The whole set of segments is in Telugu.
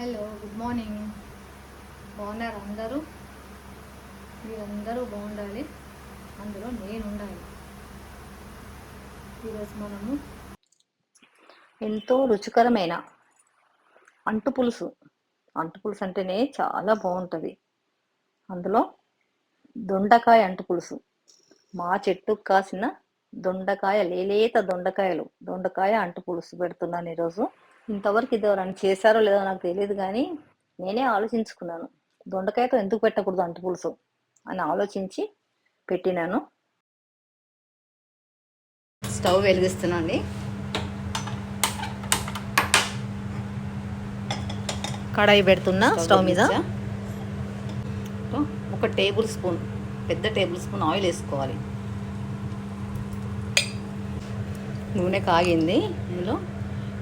హలో గుడ్ మార్నింగ్ బాగున్నారు అందరూ? మీరందరూ బాగుండాలి. అందులో నేను ఉండాలి ఈరోజు మనము ఎంతో రుచికరమైన అంటు పులుసు. అంటు పులుసు అంటేనే చాలా బాగుంటుంది. అందులో దొండకాయ అంటు పులుసు. మా చెట్టుకు కాసిన దొండకాయ లేలేత దొండకాయలు దొండకాయ అంటు పులుసు పెడుతున్నాను ఈరోజు. ఇంతవరకు ఇది ఎవరైనా చేశారో లేదో నాకు తెలియదు కానీ నేనే ఆలోచించుకున్నాను. దొండకాయతో ఎందుకు పెట్టకూడదు అంటు పులుసు అని ఆలోచించి పెట్టినాను. స్టవ్ వెలిగిస్తున్నాండి కడాయి పెడుతున్నా స్టవ్ మీద. ఒక టేబుల్ స్పూన్ పెద్ద టేబుల్ స్పూన్ ఆయిల్ వేసుకోవాలి. నూనె కాగింది. ఇందులో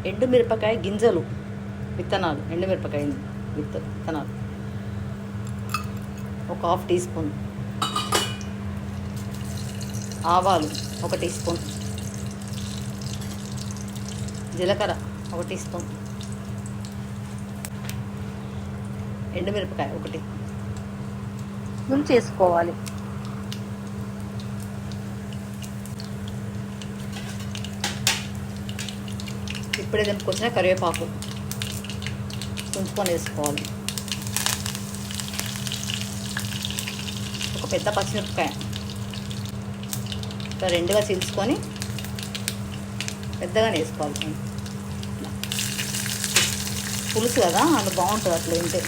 ఎండు మిరపకాయ గింజలు విత్తనాలు ఎండు మిరపకాయ విత్త విత్తనాలు. ఒక హాఫ్ టీ స్పూన్. ఆవాలు ఒక టీ స్పూన్. జీలకర్ర ఒక టీ స్పూన్. ఎండుమిరపకాయ ఒకటి చేసుకోవాలి ఇప్పుడే దింపుకొచ్చిన కరివేపాకు ఉంచుకొని వేసుకోవాలి ఒక పెద్ద పచ్చిమిరపకాయ. ఇట్లా రెండుగా చీల్చుకొని పెద్దగానే వేసుకోవాలి. పులుసు కదా అది బాగుంటుంది అట్లా ఉంటే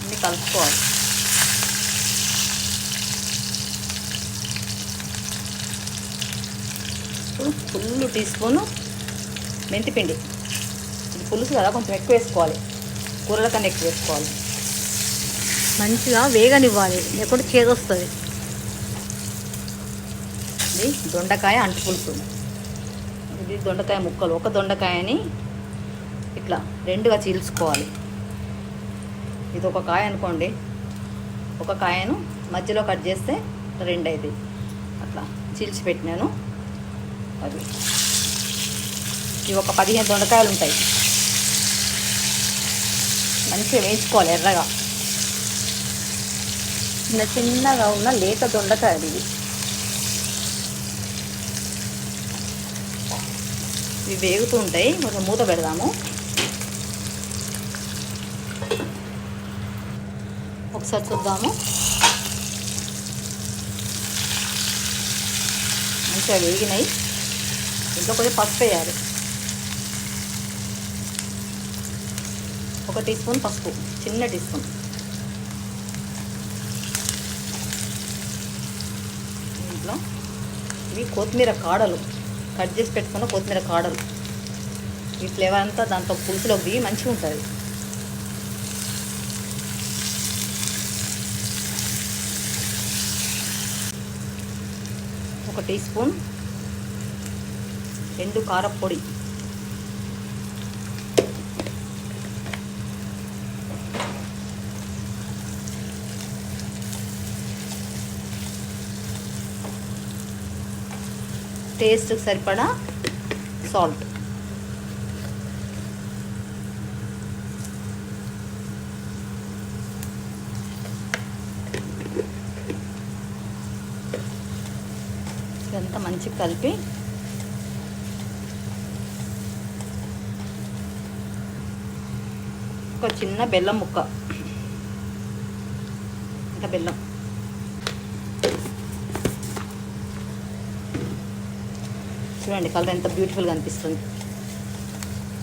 అన్నీ కలుపుకోవాలి. ఫుల్ టీ స్పూను మెంతిపిండి. ఇది పులుసు కదా కొంచెం ఎక్కువ వేసుకోవాలి. కూరల కన్నా ఎక్కువ వేసుకోవాలి. మంచిగా వేగనివ్వాలి లేకుంటే చేదొస్తుంది. ఇది దొండకాయ అంటు పులుసు ఇది దొండకాయ ముక్కలు. ఒక దొండకాయని ఇట్లా రెండుగా చీల్చుకోవాలి. ఇది ఒక కాయ అనుకోండి. ఒక కాయను మధ్యలో కట్ చేస్తే రెండు అవుతాయి అట్లా చీల్చి పెట్టినాను అది. ఇవి ఒక పదిహేను దొండకాయలు ఉంటాయి. మంచిగా వేయించుకోవాలి ఎర్రగా. చిన్న చిన్నగా ఉన్న లేత దొండకాయలు ఇవి. ఇవి వేగుతూ ఉంటాయి. కొంచెం మూత పెడదాము. ఒకసారి చూద్దాము. మంచిగా వేగినాయి. ఇంట్లో కొంచెం పసుపు వేయాలి. ఒక టీ స్పూన్ పసుపు చిన్న టీ స్పూన్. ఇంట్లో ఇవి కొత్తిమీర కాడలు. కట్ చేసి పెట్టుకున్న కొత్తిమీర కాడలు. ఈ ఫ్లేవర్ అంతా దాంట్లో పులుసులో దిగి మంచిగా ఉంటుంది. ఒక టీ స్పూన్ ఎండు కారపొడి. టేస్ట్కి సరిపడా సాల్ట్. ఇదంతా మంచిగా కలిపి ఒక చిన్న బెల్లం ముక్క. ఇంకా బెల్లం. చూడండి కలర్ ఎంత బ్యూటిఫుల్గా అనిపిస్తుంది.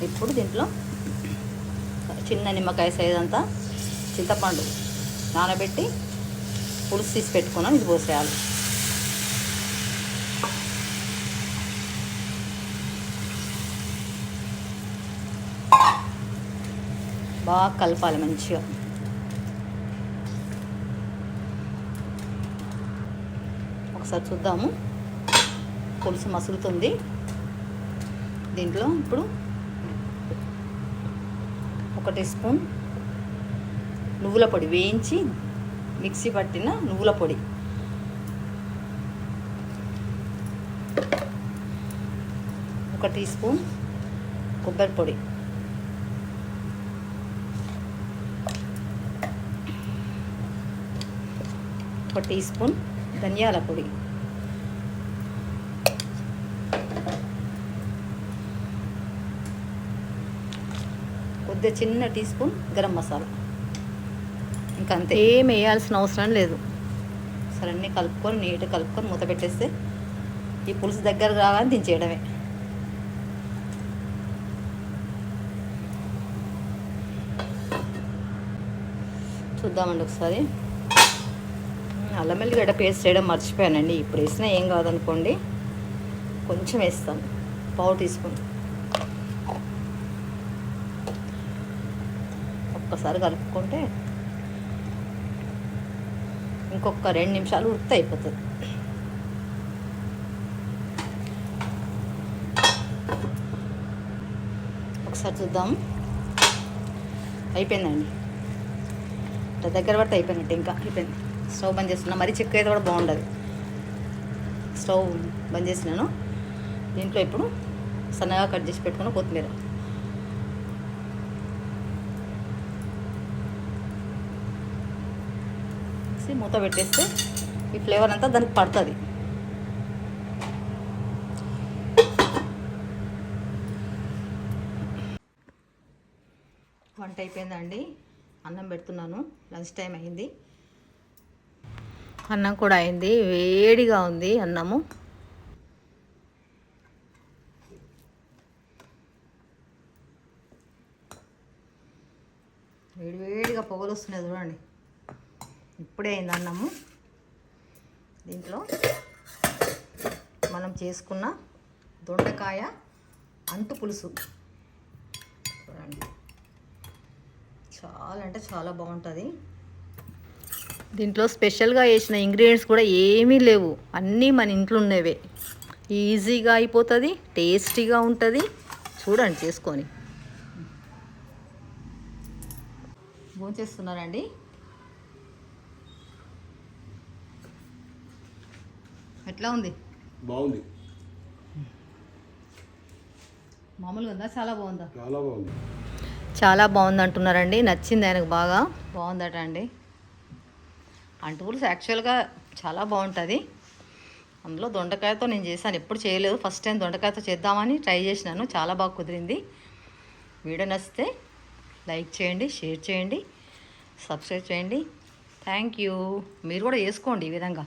ఇప్పుడు దీంట్లో చిన్న నిమ్మకాయ సైజ్ అంతా చింతపండు నానబెట్టి పులుసు తీసి పెట్టుకున్నాను ఇది పోసేయాలి. బాగా కలపాలి మంచిగా. ఒకసారి చూద్దాము. పులుసు మసులుతుంది. దీంట్లో ఇప్పుడు ఒక టీ స్పూన్ నువ్వుల పొడి వేయించి మిక్సీ పట్టిన నువ్వుల పొడి. ఒక టీ స్పూన్ కొబ్బరి పొడి. ఒక టీ స్పూన్ ధనియాల పొడి. కొద్దిగా చిన్న టీ స్పూన్ గరం మసాలా. ఇంకా అంతే. ఏం వేయాల్సిన అవసరం లేదు. సరే అన్నీ కలుపుకొని నీట్గా కలుపుకొని మూత పెట్టేస్తే ఈ పులుసు దగ్గర రాగానే దించేయడమే. చూద్దామండి ఒకసారి. అల్లం వెల్లిగడ్డ పేస్ట్ చేయడం మర్చిపోయానండి. ఇప్పుడు వేసినా ఏం కాదనుకోండి. కొంచెం వేస్తాను. పావు టీ స్పూన్. ఒక్కసారి కలుపుకుంటే ఇంకొక రెండు నిమిషాలు ఉడితే అయిపోతుంది. ఒకసారి చూద్దాం. అయిపోయిందండి. ఇట్లా దగ్గర పడితే అయిపోయినట్టు ఇంకా అయిపోయింది. స్టవ్ బంద్ చేస్తున్నా. మరీ చెక్క అయితే కూడా బాగుండదు. స్టవ్ బంద్ చేసినాను. దీంట్లో ఇప్పుడు సన్నగా కట్ చేసి పెట్టుకున్న కొత్తిమీర. వేసి మూత పెట్టేస్తే ఈ ఫ్లేవర్ అంతా దానికి పడుతుంది. వంట అయిపోయిందండి. అన్నం పెడుతున్నాను. లంచ్ టైం అయింది. అన్నం కూడా అయింది. వేడిగా ఉంది అన్నము. వేడి వేడిగా పొగలు వస్తున్నాయి చూడండి. ఇప్పుడే అయింది అన్నము. దీంట్లో మనం చేసుకున్న దొండకాయ అంటు పులుసు. చూడండి. చాలా అంటే చాలా బాగుంటుంది. దీంట్లో స్పెషల్గా వేసిన ఇంగ్రీడియంట్స్ కూడా ఏమీ లేవు. అన్నీ మన ఇంట్లో ఉన్నవే. ఈజీగా అయిపోతుంది టేస్టీగా ఉంటుంది. చూడండి చేసుకొని. భోంచేస్తున్నారండి? ఎట్లా ఉంది? బాగుంది. మామూలుగా ఉందా? చాలా బాగుందా? చాలా బాగుంది. చాలా బాగుంది అంటున్నారండి నచ్చింది ఆయనకు బాగా. బాగుందట అండి. అంటు పులుసు యాక్చువల్గా చాలా బాగుంటుంది. అందులో దొండకాయతో నేను చేశాను. ఎప్పుడు చేయలేదు. ఫస్ట్ టైం దొండకాయతో చేద్దామని ట్రై చేసినాను. చాలా బాగా కుదిరింది. వీడియో నచ్చితే లైక్ చేయండి షేర్ చేయండి సబ్స్క్రైబ్ చేయండి. Thank you. మీరు కూడా చేసుకోండి ఈ విధంగా.